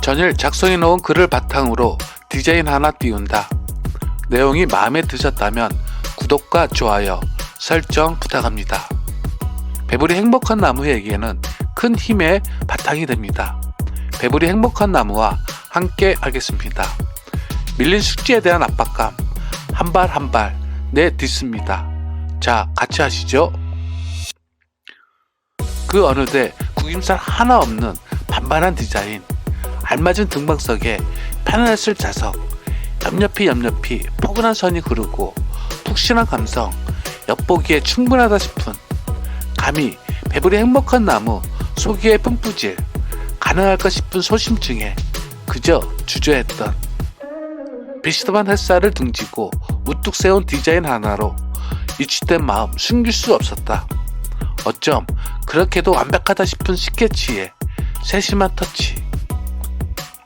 전일 작성해 놓은 글을 바탕으로 디자인 하나 띄운다. 내용이 마음에 드셨다면 구독과 좋아요, 설정 부탁합니다. 배불이 행복한 나무에게는 큰 힘의 바탕이 됩니다. 배불이 행복한 나무와 함께 하겠습니다. 밀린 숙지에 대한 압박감 한 발 한 발 내딛습니다. 자, 같이 하시죠. 그 어느새 구김살 하나 없는 반반한 디자인, 알맞은 등방석에 편안했을 좌석, 옆옆이 옆옆이 포근한 선이 흐르고 푹신한 감성, 엿보기에 충분하다 싶은 감히 배불리 행복한 나무 소기의 뿜뿌질, 가능할까 싶은 소심증에 그저 주저했던 비스듬한 햇살을 등지고 우뚝 세운 디자인 하나로 유치된 마음 숨길 수 없었다. 어쩜 그렇게도 완벽하다 싶은 스케치에 세심한 터치.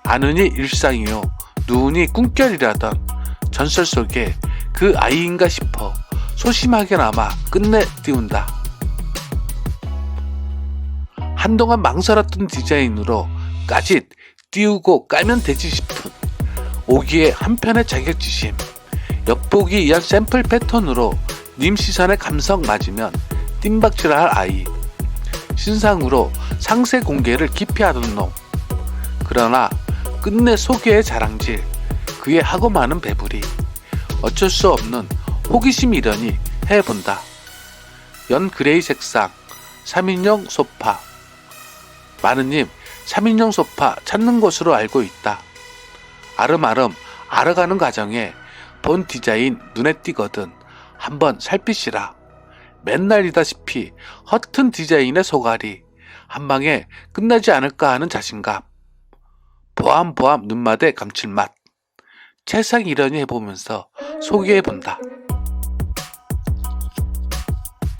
아느니 일상이요, 누우니 꿈결이라던 전설 속에 그 아이인가 싶어 소심하게나마 끝내 띄운다. 한동안 망설였던 디자인으로 까짓 띄우고 까면 되지 싶은 오기의 한편의 자격지심 엿보기 위한 샘플 패턴으로 님 시선에 감성 맞으면 띵박질할 아이 신상으로 상세 공개를 기피하던 놈. 그러나 끝내 소개의 자랑질 그에 하고 많은 배불이 어쩔 수 없는 호기심 이려니 해본다. 연 그레이 색상 3인용 소파. 마느님 3인용 소파 찾는 곳으로 알고 있다. 아름아름 알아가는 과정에 본 디자인 눈에 띄거든. 한번 살피시라. 맨날이다시피 허튼 디자인의 소갈이 한 방에 끝나지 않을까 하는 자신감. 보암보암 눈마대 감칠맛. 채상 이러니 해보면서 소개해본다.